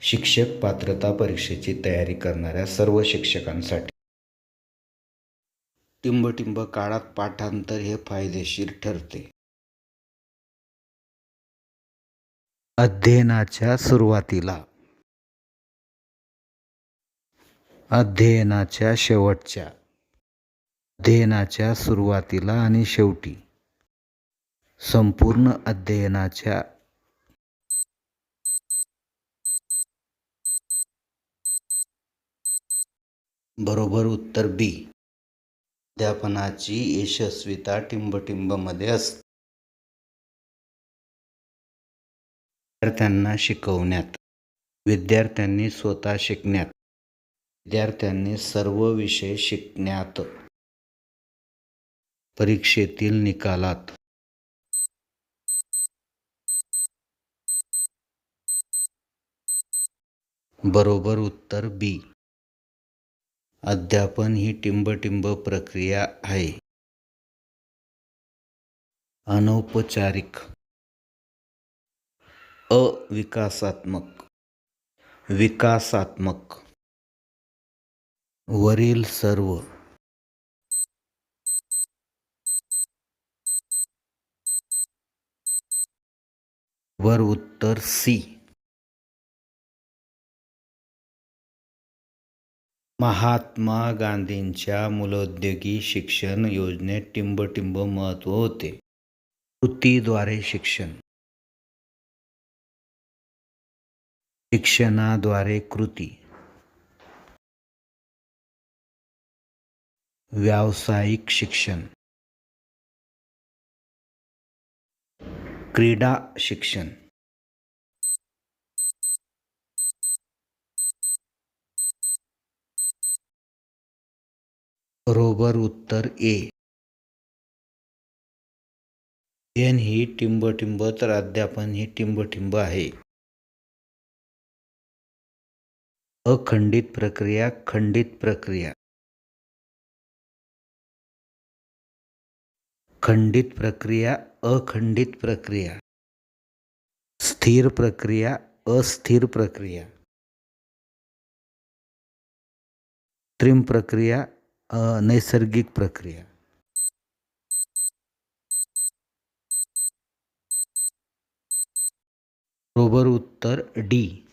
शिक्षक पात्रता परीक्षेची तयारी करणाऱ्या सर्व शिक्षकांसाठी. टिंबटिंब काळात पाठांतर हे फायदेशीर ठरते. अध्ययनाच्या सुरुवातीला. अध्ययनाच्या शेवटच्या. अध्ययनाच्या सुरुवातीला आणि शेवटी. संपूर्ण अध्ययनाच्या बरोबर उत्तर बी. अध्यापनाची यशस्वीता टिंबटिंबमध्ये असते. विद्यार्थ्यांना शिकवण्यात. विद्यार्थ्यांनी स्वतः शिकण्यात. विद्यार्थ्यांनी सर्व विषय शिकण्यात. परीक्षेतील निकालात. बरोबर उत्तर बी. अध्यापन ही टिंबटिंब प्रक्रिया आहे. अनौपचारिक. अविकासात्मक. विकासात्मक. वरील सर्व. वर उत्तर सी. महात्मा गांधींच्या मुलोद्योगी शिक्षण योजनेत टिंबटिंब महत्त्व होते. कृतीद्वारे शिक्षण. शिक्षणाद्वारे कृती. व्यावसायिक शिक्षण. क्रीडा शिक्षण. बरोबर उत्तर ए. अध्ययन ही टिंबटिंब तर अध्यापन ही टिंबटिंब आहे. अखंडित प्रक्रिया, खंडित प्रक्रिया. खंडित प्रक्रिया, अखंडित प्रक्रिया. स्थिर प्रक्रिया, अस्थिर प्रक्रिया. त्रिम प्रक्रिया नैसर्गिक प्रक्रिया. बरोबर उत्तर डी.